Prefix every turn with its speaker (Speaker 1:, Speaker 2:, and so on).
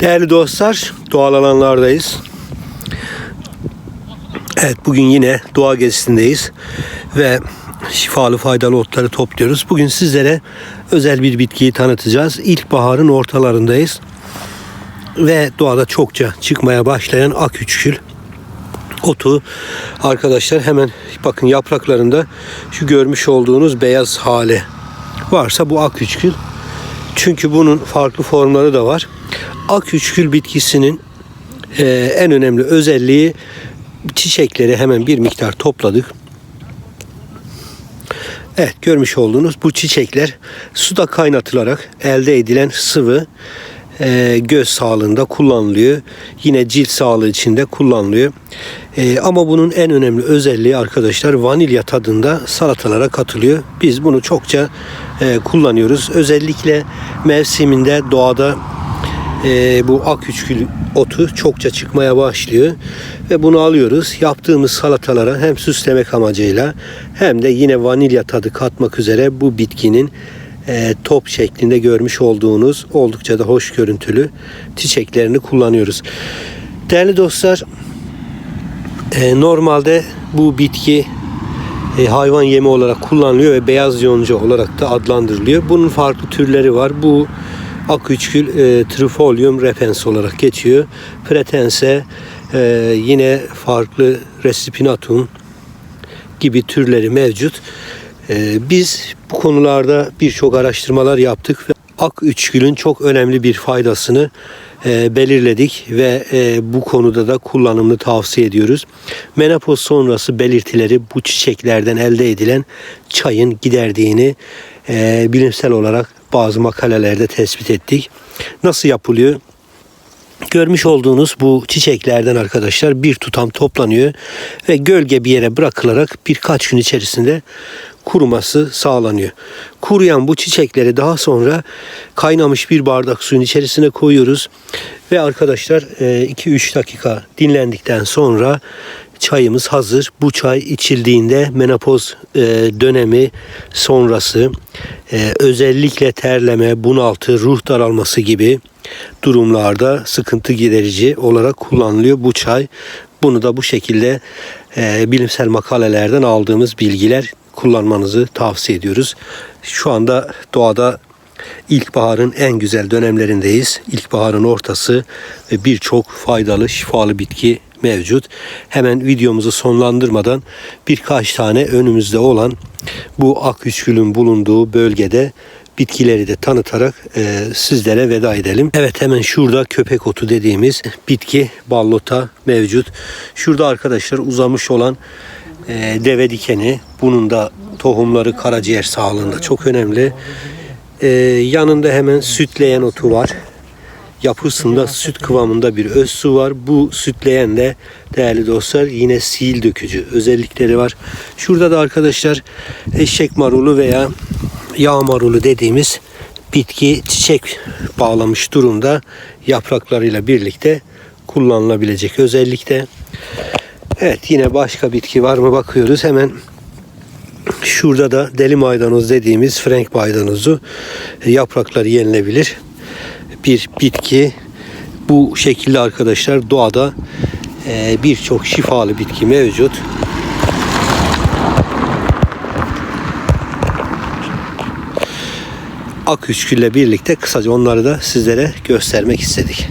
Speaker 1: Değerli dostlar, doğal alanlardayız. Evet, bugün yine doğa gezisindeyiz ve şifalı faydalı otları topluyoruz. Bugün sizlere özel bir bitkiyi tanıtacağız. İlkbaharın ortalarındayız ve doğada çokça çıkmaya başlayan ak üçkül otu arkadaşlar hemen bakın yapraklarında şu görmüş olduğunuz beyaz hali varsa bu ak üçkül. Çünkü bunun farklı formları da var. Ak üçkül bitkisinin e, en önemli özelliği çiçekleri hemen bir miktar topladık. Evet görmüş olduğunuz bu çiçekler suda kaynatılarak elde edilen sıvı e, göz sağlığında kullanılıyor. Yine cilt sağlığı için de kullanılıyor. E, ama bunun en önemli özelliği arkadaşlar vanilya tadında salatalara katılıyor. Biz bunu çokça e, kullanıyoruz. Özellikle mevsiminde doğada e, bu ak üçgül otu çokça çıkmaya başlıyor ve bunu alıyoruz. Yaptığımız salatalara hem süslemek amacıyla hem de yine vanilya tadı katmak üzere bu bitkinin e, top şeklinde görmüş olduğunuz oldukça da hoş görüntülü çiçeklerini kullanıyoruz. Değerli dostlar, e, normalde bu bitki e, hayvan yemi olarak kullanılıyor ve beyaz yonca olarak da adlandırılıyor. Bunun farklı türleri var. Bu ak üçgül e, Trifolium repens olarak geçiyor. Pretense e, yine farklı Resipinatum gibi türleri mevcut. E, biz bu konularda birçok araştırmalar yaptık ve ak üçgülün çok önemli bir faydasını e, belirledik ve e, bu konuda da kullanımını tavsiye ediyoruz. Menopoz sonrası belirtileri bu çiçeklerden elde edilen çayın giderdiğini e, bilimsel olarak bazı makalelerde tespit ettik. Nasıl yapılıyor? Görmüş olduğunuz bu çiçeklerden arkadaşlar bir tutam toplanıyor ve gölge bir yere bırakılarak birkaç gün içerisinde kuruması sağlanıyor. Kuruyan bu çiçekleri daha sonra kaynamış bir bardak suyun içerisine koyuyoruz ve arkadaşlar 2-3 dakika dinlendikten sonra çayımız hazır. Bu çay içildiğinde menopoz e, dönemi sonrası e, özellikle terleme, bunaltı, ruh daralması gibi durumlarda sıkıntı giderici olarak kullanılıyor bu çay. Bunu da bu şekilde e, bilimsel makalelerden aldığımız bilgiler kullanmanızı tavsiye ediyoruz. Şu anda doğada İlkbaharın en güzel dönemlerindeyiz. İlkbaharın ortası ve birçok faydalı, şifalı bitki mevcut. Hemen videomuzu sonlandırmadan birkaç tane önümüzde olan bu ak üçgülün bulunduğu bölgede bitkileri de tanıtarak e, sizlere veda edelim. Evet hemen şurada köpek otu dediğimiz bitki ballota mevcut. Şurada arkadaşlar uzamış olan e, deve dikeni. Bunun da tohumları karaciğer sağlığında çok önemli. E, yanında hemen sütleyen otu var. Yapısında süt kıvamında bir öz su var. Bu sütleyen de değerli dostlar yine sil dökücü özellikleri var. Şurada da arkadaşlar eşek marulu veya yağ marulu dediğimiz bitki çiçek bağlamış durumda yapraklarıyla birlikte kullanılabilecek özellikle. Evet yine başka bitki var mı bakıyoruz hemen Şurada da deli maydanoz dediğimiz Frank maydanozu e, yaprakları yenilebilir. Bir bitki bu şekilde arkadaşlar doğada e, birçok şifalı bitki mevcut. Ak üçgülle birlikte kısaca onları da sizlere göstermek istedik.